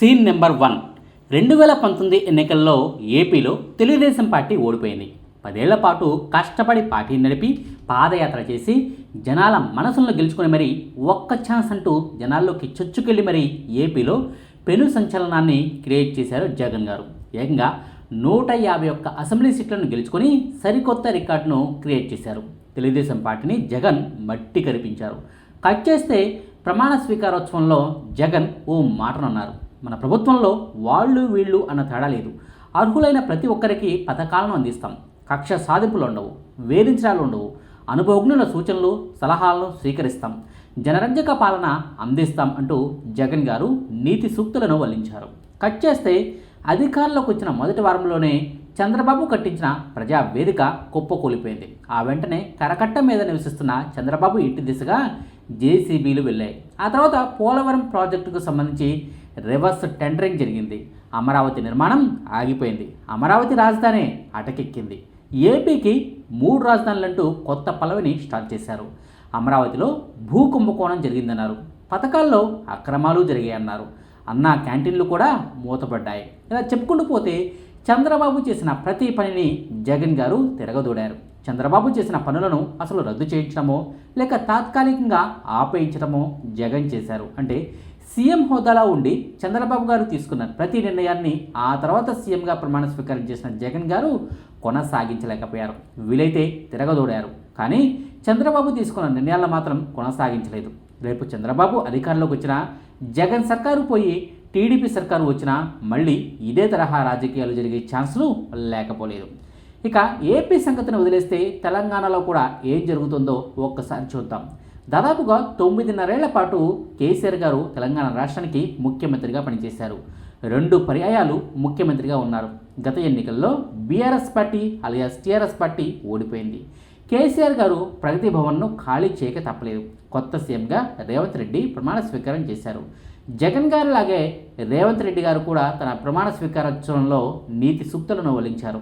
Scene number one. రెండు వేల పంతొమ్మిది ఎన్నికల్లో ఏపీలో తెలుగుదేశం పార్టీ ఓడిపోయింది. పదేళ్ళ పాటు కష్టపడి పార్టీ నడిపి పాదయాత్ర చేసి జనాల మనసులను గెలుచుకుని మరీ ఒక్క ఛాన్స్ అంటూ జనాల్లోకి చొచ్చుకెళ్ళి మరీ ఏపీలో పెను సంచలనాన్ని క్రియేట్ చేశారు జగన్ గారు. ఏకంగా నూట యాభై ఒక్క అసెంబ్లీ సీట్లను గెలుచుకొని సరికొత్త రికార్డును క్రియేట్ చేశారు. తెలుగుదేశం పార్టీని జగన్ మట్టి కరిపించారు. కట్ చేస్తే ప్రమాణ స్వీకారోత్సవంలో జగన్ ఓ మాటనన్నారు. మన ప్రభుత్వంలో వాళ్ళు వీళ్ళు అన్న తేడా లేదు. అర్హులైన ప్రతి ఒక్కరికి పథకాలను అందిస్తాం. కక్ష సాధింపులు ఉండవు వేధించడాలు ఉండవు. అనుభవజ్ఞుల సూచనలు సలహాలను స్వీకరిస్తాం. జనరంజక పాలన అందిస్తాం అంటూ జగన్ గారు నీతి సూక్తులను వల్లించారు. కట్ చేస్తే అధికారంలోకి వచ్చిన మొదటి వారంలోనే చంద్రబాబు కట్టించిన ప్రజా వేదిక కుప్పకూలిపోయింది. ఆ వెంటనే కరకట్ట మీద నివసిస్తున్న చంద్రబాబు ఇంటి దిశగా జేసీబీలు వెళ్ళాయి. ఆ తర్వాత పోలవరం ప్రాజెక్టుకు సంబంధించి రివర్స్ టెండరింగ్ జరిగింది. అమరావతి నిర్మాణం ఆగిపోయింది. అమరావతి రాజధాని అటకెక్కింది. ఏపీకి మూడు రాజధానులంటూ కొత్త పల్లవిని స్టార్ట్ చేశారు. అమరావతిలో భూ కుంభకోణం జరిగిందన్నారు. పథకాల్లో అక్రమాలు జరిగాయన్నారు. అన్నా క్యాంటీన్లు కూడా మూతపడ్డాయి. ఇలా చెప్పుకుంటూ పోతే చంద్రబాబు చేసిన ప్రతి పనిని జగన్ గారు తిరగదూడారు. చంద్రబాబు చేసిన పనులను అసలు రద్దు చేయించడమో లేక తాత్కాలికంగా ఆపేయించడమో జగన్ చేశారు. అంటే సీఎం హోదాలో ఉండి చంద్రబాబు గారు తీసుకున్న ప్రతి నిర్ణయాన్ని ఆ తర్వాత సీఎంగా ప్రమాణ స్వీకారం చేసిన జగన్ గారు కొనసాగించలేకపోయారు. వీలైతే తిరగదోడారు. కానీ చంద్రబాబు తీసుకున్న నిర్ణయాలను మాత్రం కొనసాగించలేదు. రేపు చంద్రబాబు అధికారంలోకి వచ్చినా జగన్ సర్కారు పోయి టీడీపీ సర్కారు వచ్చినా మళ్ళీ ఇదే తరహా రాజకీయాలు జరిగే ఛాన్సులు లేకపోలేదు. ఇక ఏపీ సంగతిని వదిలేస్తే తెలంగాణలో కూడా ఏం జరుగుతుందో ఒక్కసారి చూద్దాం. దాదాపుగా తొమ్మిదిన్నరేళ్ళ పాటు కేసీఆర్ గారు తెలంగాణ రాష్ట్రానికి ముఖ్యమంత్రిగా పనిచేశారు. రెండు పర్యాయాలు ముఖ్యమంత్రిగా ఉన్నారు. గత ఎన్నికల్లో BRS party alias TRS party ఓడిపోయింది. కేసీఆర్ గారు ప్రగతి భవన్ను ఖాళీ చేయక తప్పలేదు. కొత్త సీఎంగా రేవంత్ రెడ్డి ప్రమాణ స్వీకారం చేశారు. జగన్ గారి లాగే రేవంత్ రెడ్డి గారు కూడా తన ప్రమాణ స్వీకారోత్సవంలో నీతి సూక్తులను వలించారు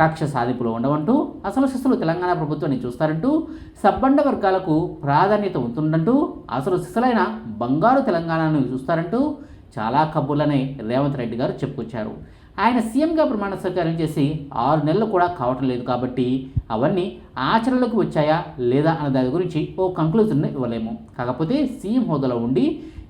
కక్ష సాధింపులు ఉండవంటూ అసలు శిస్సులు తెలంగాణ ప్రభుత్వాన్ని చూస్తారంటూ సబ్బండ వర్గాలకు ప్రాధాన్యత ఉంటుందంటూ అసలు శిస్సులైన బంగారు తెలంగాణను చూస్తారంటూ చాలా కబుర్లనే రేవంత్ రెడ్డి గారు చెప్పుకొచ్చారు. ఆయన సీఎంగా ప్రమాణ స్వీకారం చేసి ఆరు నెలలు కూడా కావటం లేదు కాబట్టి అవన్నీ ఆచరణలోకి వచ్చాయా లేదా అన్న దాని గురించి ఓ కంక్లూజన్ ఇవ్వలేము. కాకపోతే సీఎం హోదాలో ఉండి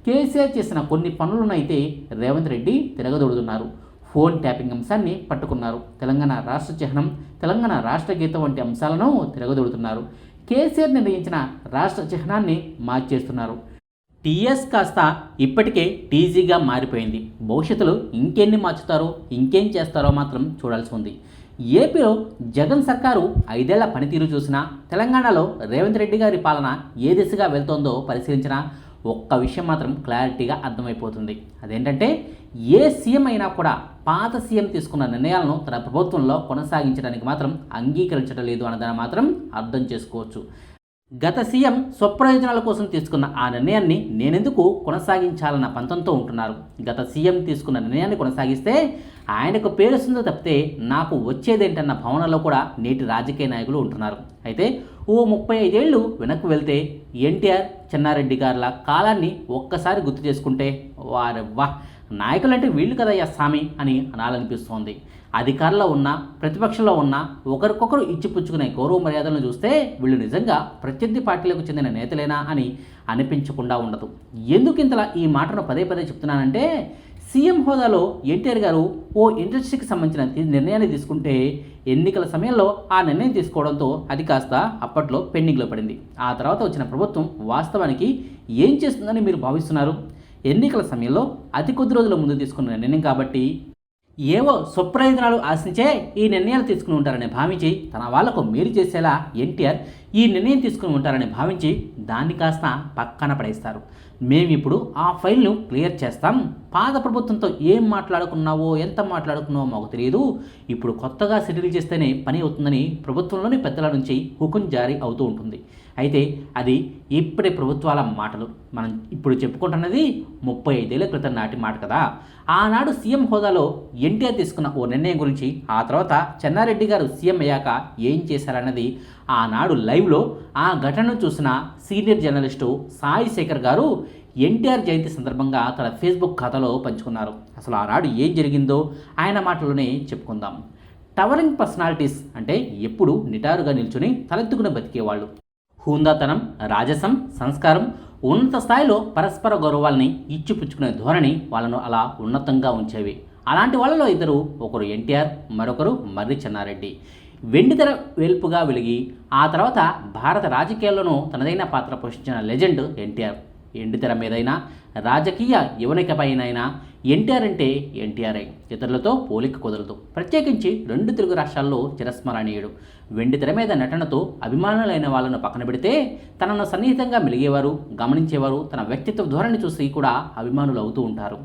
కేసీఆర్ చేసిన కొన్ని పనులనైతే రేవంత్ రెడ్డి తిరగదొడుతున్నారు. ఫోన్ ట్యాపింగ్ అంశాన్ని పట్టుకున్నారు. తెలంగాణ రాష్ట్ర చిహ్నం తెలంగాణ రాష్ట్ర గీతం వంటి అంశాలను తిరగదొడుతున్నారు. కేసీఆర్ నిర్ణయించిన రాష్ట్ర చిహ్నాన్ని మార్చేస్తున్నారు. టీఎస్ కాస్త ఇప్పటికే టీజీగా మారిపోయింది. భవిష్యత్తులో ఇంకెన్ని మార్చుతారో ఇంకేం చేస్తారో మాత్రం చూడాల్సి ఉంది. ఏపీలో జగన్ సర్కారు ఐదేళ్ళ పనితీరు చూసినా తెలంగాణలో రేవంత్ రెడ్డి గారి పాలన ఏ దిశగా వెళ్తోందో పరిశీలించినా ఒక్క విషయం మాత్రం క్లారిటీగా అర్థమైపోతుంది. అదేంటంటే ఏ సీఎం అయినా కూడా పాత సీఎం తీసుకున్న నిర్ణయాలను తన ప్రభుత్వంలో కొనసాగించడానికి మాత్రం అంగీకరించడం లేదు అన్నదాన్ని మాత్రం అర్థం చేసుకోవచ్చు. గత సీఎం స్వప్రయోజనాల కోసం తీసుకున్న ఆ నిర్ణయాన్ని నేనెందుకు కొనసాగించాలన్న పంతంతో ఉంటున్నారు? గత సీఎం తీసుకున్న నిర్ణయాన్ని కొనసాగిస్తే ఆయనకు పేరుస్తుందో తప్పితే నాకు వచ్చేదేంటన్న భావనలో కూడా నేటి రాజకీయ నాయకులు ఉంటున్నారు. అయితే ఓ ముప్పై ఐదేళ్ళు వెనక్కి వెళ్తే ఎన్టీఆర్ చెన్నారెడ్డి గారుల కాలాన్ని ఒక్కసారి గుర్తు చేసుకుంటే వారు వా నాయకులంటే వీళ్ళు కదయ్యా స్వామి అని అనాలనిపిస్తోంది. అధికారంలో ఉన్న ప్రతిపక్షంలో ఉన్న ఒకరికొకరు ఇచ్చిపుచ్చుకునే గౌరవ మర్యాదలను చూస్తే వీళ్ళు నిజంగా ప్రత్యర్థి పార్టీలకు చెందిన నేతలేనా అని అనిపించకుండా ఉండదు. ఎందుకు ఇంతలా ఈ మాటను పదే పదే చెప్తున్నానంటే సీఎం హోదాలో ఎన్టీఆర్ గారు ఓ ఇండస్ట్రీకి సంబంధించిన నిర్ణయాన్ని తీసుకుంటే ఎన్నికల సమయంలో ఆ నిర్ణయం తీసుకోవడంతో అది కాస్త అప్పట్లో పెండింగ్లో పడింది. ఆ తర్వాత వచ్చిన ప్రభుత్వం వాస్తవానికి ఏం చేస్తుందని మీరు భావిస్తున్నారు? ఎన్నికల సమయంలో అతి కొద్ది రోజుల ముందు తీసుకున్న నిర్ణయం కాబట్టి ఏవో స్వప్రయోజనాలు ఆశించే ఈ నిర్ణయాలు తీసుకుని ఉంటారని భావించి తన వాళ్ళకు మేలు చేసేలా ఎన్టీఆర్ ఈ నిర్ణయం తీసుకుని ఉంటారని భావించి దాన్ని కాస్త పక్కన పడేస్తారు. మేము ఇప్పుడు ఆ ఫైల్ను క్లియర్ చేస్తాం. పాత ప్రభుత్వంతో ఏం మాట్లాడుకున్నావో ఎంత మాట్లాడుకున్నావో మాకు తెలియదు. ఇప్పుడు కొత్తగా సెటిల్ చేస్తేనే పని అవుతుందని ప్రభుత్వంలోని పెద్దల నుంచి హుకుం జారీ అవుతూ ఉంటుంది. అయితే అది ఇప్పటి ప్రభుత్వాల మాటలు. మనం ఇప్పుడు చెప్పుకుంటున్నది ముప్పై ఐదేళ్ళ క్రితం నాటి మాట కదా. ఆనాడు సీఎం హోదాలో ఎన్టీఆర్ తీసుకున్న ఓ నిర్ణయం గురించి ఆ తర్వాత చెన్నారెడ్డి గారు సీఎం అయ్యాక ఏం చేశారన్నది ఆనాడు లైవ్లో ఆ ఘటనను చూసిన సీనియర్ జర్నలిస్టు సాయి శేఖర్ గారు ఎన్టీఆర్ జయంతి సందర్భంగా తన ఫేస్బుక్ ఖాతాలో పంచుకున్నారు. అసలు ఆనాడు ఏం జరిగిందో ఆయన మాటలోనే చెప్పుకుందాం. టవరింగ్ పర్సనాలిటీస్ అంటే ఎప్పుడు నిటారుగా నిల్చుని తలెత్తుకుని బతికేవాళ్ళు. హూందాతనం రాజసం సంస్కారం ఉన్నత స్థాయిలో పరస్పర గౌరవాల్ని ఇచ్చిపుచ్చుకునే ధోరణి వాళ్ళను అలా ఉన్నతంగా ఉంచేవి. అలాంటి వాళ్ళలో ఇద్దరు ఒకరు ఎన్టీఆర్ మరొకరు మర్రి చెన్నారెడ్డి. వెండితెర వెలుపుగా వెలిగి ఆ తర్వాత భారత రాజకీయాల్లోనూ తనదైన పాత్ర పోషించిన లెజెండ్ ఎన్టీఆర్. ఎండితెర మీదైనా రాజకీయ యువనికపైనైనా ఎన్టీఆర్ అంటే ఎన్టీఆర్ఐ ఇతరులతో పోలిక కుదరదు. ప్రత్యేకించి రెండు తెలుగు రాష్ట్రాల్లో చిరస్మరణీయుడు. వెండితెర మీద నటనతో అభిమానులైన వాళ్ళను పక్కన పెడితే తనను సన్నిహితంగా మెలిగేవారు గమనించేవారు తన వ్యక్తిత్వ ధోరణి చూసి కూడా అభిమానులు అవుతూ ఉంటారు.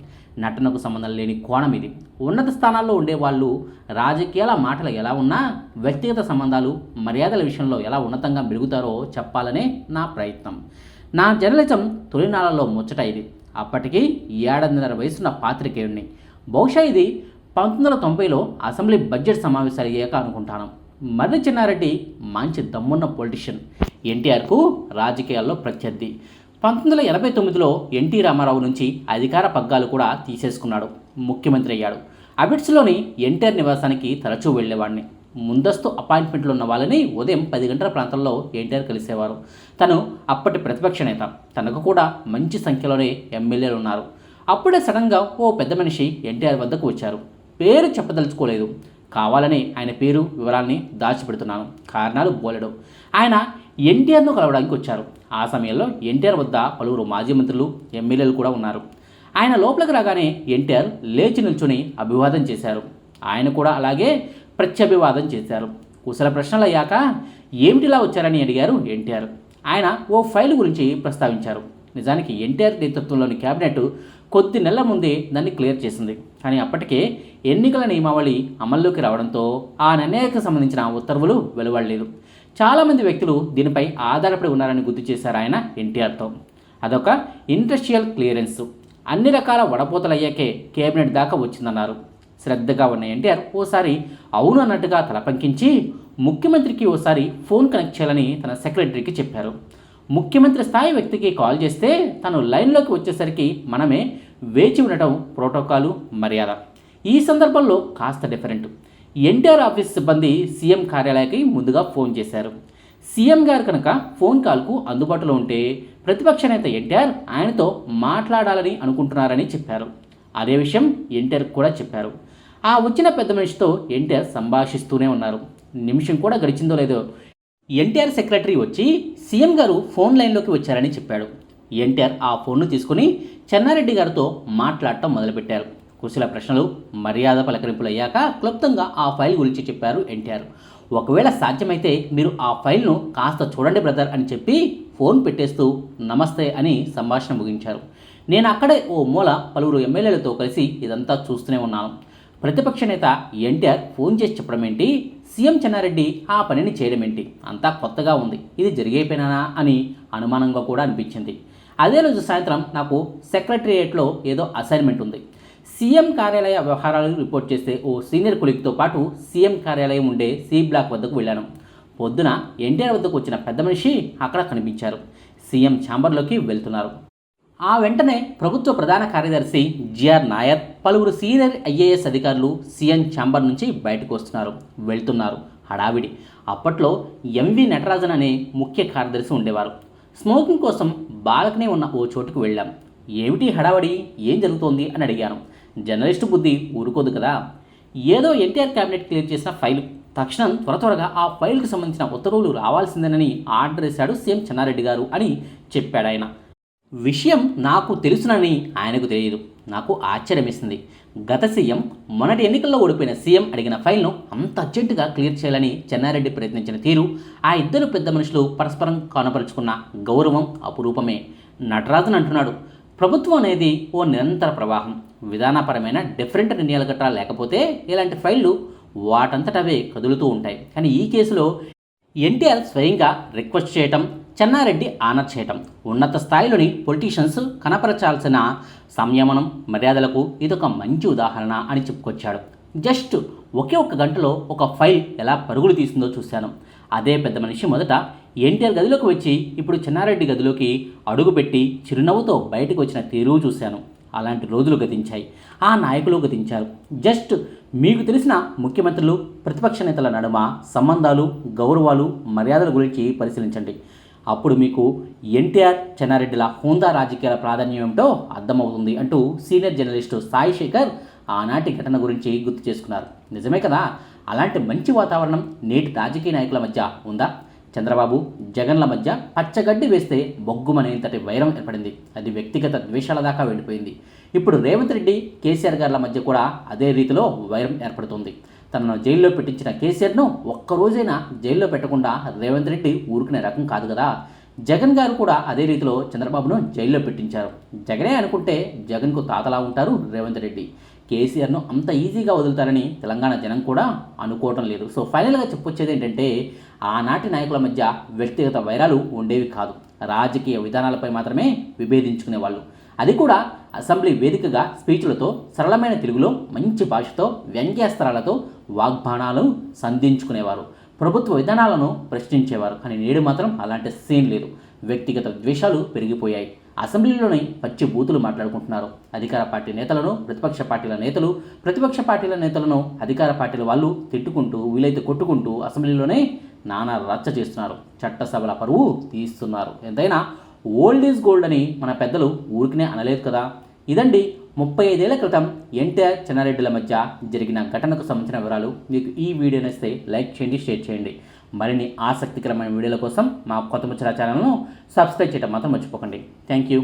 నటనకు సంబంధం లేని కోణం ఇది. ఉన్నత స్థానాల్లో ఉండేవాళ్ళు రాజకీయాల మాటలు ఎలా ఉన్నా వ్యక్తిగత సంబంధాలు మర్యాదల విషయంలో ఎలా ఉన్నతంగా మెరుగుతారో చెప్పాలనే నా ప్రయత్నం. నా జర్నలిజం తొలినాళ్ళలో ముచ్చట ఇది. అప్పటికి ఏడాదిన్నర వయసున్న పాత్రికేయుడిని బహుశా ఇది పంతొమ్మిది వందల తొంభైలో అసెంబ్లీ బడ్జెట్ సమావేశాలు అయ్యాక అనుకుంటాను. మర్రి చిన్నారెడ్డి మంచి దమ్మున్న పొలిటిషియన్. ఎన్టీఆర్కు రాజకీయాల్లో ప్రత్యర్థి. పంతొమ్మిది వందల ఎనభై తొమ్మిదిలో ఎన్టీ రామారావు నుంచి అధికార పగ్గాలు కూడా తీసేసుకున్నాడు. ముఖ్యమంత్రి అయ్యాడు. అబిడ్స్లోని ఎన్టీఆర్ నివాసానికి తరచూ వెళ్ళేవాడిని ముందస్తు అపాయింట్మెంట్లు ఉన్న వాళ్ళని ఉదయం పది గంటల ప్రాంతంలో ఎన్టీఆర్ కలిసేవారు. తను అప్పటి ప్రతిపక్ష నేత. తనకు కూడా మంచి సంఖ్యలోనే ఎమ్మెల్యేలు ఉన్నారు. అప్పుడే సడన్గా ఓ పెద్ద మనిషి ఎన్టీఆర్ వద్దకు వచ్చారు. పేరు చెప్పదలుచుకోలేదు. కావాలని ఆయన పేరు వివరాల్ని దాచిపెడుతున్నాను. కారణాలు బోలెడు. ఆయన ఎన్టీఆర్ను కలవడానికి వచ్చారు. ఆ సమయంలో ఎన్టీఆర్ వద్ద పలువురు మాజీ మంత్రులు ఎమ్మెల్యేలు కూడా ఉన్నారు. ఆయన లోపలికి రాగానే ఎన్టీఆర్ లేచి నిల్చుని అభివాదం చేశారు. ఆయన కూడా అలాగే ప్రత్యభివాదం చేశారు. కుశల ప్రశ్నలు అయ్యాక ఏమిటిలా వచ్చారని అడిగారు ఎన్టీఆర్. ఆయన ఓ ఫైల్ గురించి ప్రస్తావించారు. నిజానికి ఎన్టీఆర్ నేతృత్వంలోని కేబినెట్ కొద్ది నెలల ముందే దాన్ని క్లియర్ చేసింది. కానీ అప్పటికే ఎన్నికల నియమావళి అమల్లోకి రావడంతో ఆ నిర్ణయానికి సంబంధించిన ఉత్తర్వులు వెలువడలేదు. చాలామంది వ్యక్తులు దీనిపై ఆధారపడి ఉన్నారని గుర్తు చేశారు ఆయన ఎన్టీఆర్తో. అదొక ఇండస్ట్రియల్ క్లియరెన్స్. అన్ని రకాల వడపోతలయ్యాకే కేబినెట్ దాకా వచ్చిందన్నారు. శ్రద్ధగా ఉన్న ఎన్టీఆర్ ఓసారి అవును అన్నట్టుగా తలపంకించి ముఖ్యమంత్రికి ఓసారి ఫోన్ కనెక్ట్ చేయాలని తన సెక్రటరీకి చెప్పారు. ముఖ్యమంత్రి స్థాయి వ్యక్తికి కాల్ చేస్తే తను లైన్లోకి వచ్చేసరికి మనమే వేచి ఉండటం ప్రోటోకాలు మర్యాద. ఈ సందర్భంలో కాస్త డిఫరెంట్. ఎన్టీఆర్ ఆఫీస్ సిబ్బంది సీఎం కార్యాలయానికి ముందుగా ఫోన్ చేశారు. సీఎం గారు కనుక ఫోన్ కాల్కు అందుబాటులో ఉంటే ప్రతిపక్ష నేత ఎన్టీఆర్ ఆయనతో మాట్లాడాలని అనుకుంటున్నారని చెప్పారు. అదే విషయం ఎన్టీఆర్ కూడా చెప్పారు. ఆ వచ్చిన పెద్ద మనిషితో ఎన్టీఆర్ సంభాషిస్తూనే ఉన్నారు. నిమిషం కూడా గడిచిందో లేదో? ఎన్టీఆర్ సెక్రటరీ వచ్చి సీఎం గారు ఫోన్ లైన్లోకి వచ్చారని చెప్పాడు. ఎన్టీఆర్ ఆ ఫోన్ను తీసుకుని చెన్నారెడ్డి గారితో మాట్లాడటం మొదలుపెట్టారు. కుశల ప్రశ్నలు మర్యాద పలకరింపులు అయ్యాక క్లుప్తంగా ఆ ఫైల్ గురించి చెప్పారు ఎన్టీఆర్. ఒకవేళ సాధ్యమైతే మీరు ఆ ఫైల్ను కాస్త చూడండి బ్రదర్ అని చెప్పి ఫోన్ పెట్టేస్తూ నమస్తే అని సంభాషణ ముగించారు. నేను అక్కడే ఓ మూల పలువురు ఎమ్మెల్యేలతో కలిసి ఇదంతా చూస్తూనే ఉన్నాను. ప్రతిపక్ష నేత ఎన్టీఆర్ ఫోన్ చేసి చెప్పడం ఏంటి? సీఎం చెన్నారెడ్డి ఆ పనిని చేయడం ఏంటి? అంతా కొత్తగా ఉంది. ఇది జరిగైపోయినా అని అనుమానంగా కూడా అనిపించింది. అదే రోజు సాయంత్రం నాకు సెక్రటరియేట్లో ఏదో అసైన్మెంట్ ఉంది. సీఎం కార్యాలయ వ్యవహారాలు రిపోర్ట్ చేసే ఓ సీనియర్ కులిక్తో పాటు సీఎం కార్యాలయం ఉండే సి బ్లాక్ వద్దకు వెళ్ళాను. పొద్దున ఎన్టీఆర్ వద్దకు వచ్చిన పెద్ద మనిషి అక్కడ కనిపించారు. సీఎం ఛాంబర్లోకి వెళ్తున్నారు. ఆ వెంటనే ప్రభుత్వ ప్రధాన కార్యదర్శి జిఆర్ నాయర్ పలువురు సీనియర్ ఐఏఎస్ అధికారులు సీఎం ఛాంబర్ నుంచి బయటకు వస్తున్నారు వెళ్తున్నారు. హడావిడి. అప్పట్లో ఎంవి నటరాజన్ అనే ముఖ్య కార్యదర్శి ఉండేవారు. స్మోకింగ్ కోసం బాలకనే ఉన్న ఓ చోటుకు వెళ్ళాం. ఏమిటి హడావడి? ఏం జరుగుతోంది? అని అడిగాను. జర్నలిస్టు బుద్ధి ఊరుకోదు కదా? ఏదో ఎన్టీఆర్ క్యాబినెట్ క్లియర్ చేసిన ఫైల్. తక్షణం త్వర త్వరగా ఆ ఫైల్కి సంబంధించిన ఉత్తర్వులు రావాల్సిందేనని ఆర్డర్ వేశాడు సీఎం చెన్నారెడ్డి గారు అని చెప్పాడు ఆయన విషయం నాకు తెలుసునని ఆయనకు తెలియదు. నాకు ఆశ్చర్యమేసింది. గత సీఎం మొన్నటి ఎన్నికల్లో ఓడిపోయిన సీఎం అడిగిన ఫైల్ను అంత అర్జెంటుగా క్లియర్ చేయాలని చెన్నారెడ్డి ప్రయత్నించిన తీరు ఆ ఇద్దరు పెద్ద మనుషులు పరస్పరం కనపరుచుకున్న గౌరవం అపురూపమే. నటరాజన్ అంటున్నాడు ప్రభుత్వం అనేది ఓ నిరంతర ప్రవాహం. విధానపరమైన డిఫరెంట్ నిర్ణయాలు గట్రా లేకపోతే ఇలాంటి ఫైళ్ళు వాటంతటవే కదులుతూ ఉంటాయి. కానీ ఈ కేసులో ఎన్టీఆర్ స్వయంగా రిక్వెస్ట్ చేయటం చెన్నారెడ్డి ఆనర్ చేయటం ఉన్నత స్థాయిలోని పొలిటీషియన్స్ కనపరచాల్సిన సంయమనం మర్యాదలకు ఇదొక మంచి ఉదాహరణ అని చెప్పుకొచ్చాడు. జస్ట్ ఒకే ఒక్క గంటలో ఒక ఫైల్ ఎలా పరుగులు తీసిందో చూశాను. అదే పెద్ద మనిషి మొదట ఎన్టీఆర్ గదిలోకి వచ్చి ఇప్పుడు చెన్నారెడ్డి గదిలోకి అడుగుపెట్టి చిరునవ్వుతో బయటకు వచ్చిన తీరు చూశాను. అలాంటి రోజులు గతించాయి. ఆ నాయకులు గతించారు. జస్ట్ మీకు తెలిసిన ముఖ్యమంత్రులు ప్రతిపక్ష నేతల నడుమ సంబంధాలు గౌరవాలు మర్యాదల గురించి పరిశీలించండి. అప్పుడు మీకు ఎన్టీఆర్ చెన్నారెడ్డిల హోందా రాజకీయాల ప్రాధాన్యం ఏమిటో అర్థమవుతుంది అంటూ సీనియర్ జర్నలిస్టు సాయి శేఖర్ ఆనాటి ఘటన గురించి గుర్తు చేసుకున్నారు. నిజమే కదా? అలాంటి మంచి వాతావరణం నేటి రాజకీయ నాయకుల మధ్య ఉందా? చంద్రబాబు జగన్ల మధ్య పచ్చగడ్డి వేస్తే బొగ్గుమనేంతటి వైరం ఏర్పడింది. అది వ్యక్తిగత ద్వేషాల దాకా వెళ్ళిపోయింది. ఇప్పుడు రేవంత్ రెడ్డి కేసీఆర్ గారుల మధ్య కూడా అదే రీతిలో వైరం ఏర్పడుతుంది. తనను జైల్లో పెట్టించిన కేసీఆర్ను ఒక్కరోజైనా జైల్లో పెట్టకుండా రేవంత్ రెడ్డి ఊరుకునే రకం కాదు కదా. జగన్ గారు కూడా అదే రీతిలో చంద్రబాబును జైల్లో పెట్టించారు. జగనే అనుకుంటే జగన్కు తాతలా ఉంటారు రేవంత్ రెడ్డి. కేసీఆర్ను అంత ఈజీగా వదులుతారని తెలంగాణ జనం కూడా అనుకోవటం లేదు. సో ఫైనల్గా చెప్పొచ్చేది ఏంటంటే ఆనాటి నాయకుల మధ్య వ్యక్తిగత వైరాలు ఉండేవి కాదు. రాజకీయ విధానాలపై మాత్రమే విభేదించుకునేవాళ్ళు. అది కూడా అసెంబ్లీ వేదికగా స్పీచ్లతో సరళమైన తెలుగులో మంచి భాషతో వ్యంగ్యాస్త్రాలతో వాగ్బాణాలు సంధించుకునేవారు. ప్రభుత్వ విధానాలను ప్రశ్నించేవారు. కానీ నేడు మాత్రం అలాంటి సీన్ లేదు. వ్యక్తిగత ద్వేషాలు పెరిగిపోయాయి. అసెంబ్లీలోనే పచ్చి బూతులు మాట్లాడుకుంటున్నారు. అధికార పార్టీ నేతలను ప్రతిపక్ష పార్టీల నేతలు ప్రతిపక్ష పార్టీల నేతలను అధికార పార్టీల వాళ్ళు తిట్టుకుంటూ వీలైతే కొట్టుకుంటూ అసెంబ్లీలోనే నానా రచ్చ చేస్తున్నారు. చట్టసభల పరువు తీస్తున్నారు. ఎంతైనా ఓల్డ్ ఈజ్ గోల్డ్ అని మన పెద్దలు ఊరికనే అనలేదు కదా? ఇదండి ముప్పై ఐదేళ్ళ క్రితం ఎన్టీఆర్ చెన్నారెడ్డిల మధ్య జరిగిన ఘటనకు సంబంధించిన వివరాలు. మీకు ఈ వీడియో నచ్చితే లైక్ చేయండి షేర్ చేయండి. మరిన్ని ఆసక్తికరమైన వీడియోల కోసం మా కొత్త ముచ్చరా ఛానల్ను సబ్స్క్రైబ్ చేయడం మాత్రం మర్చిపోకండి. Thank you.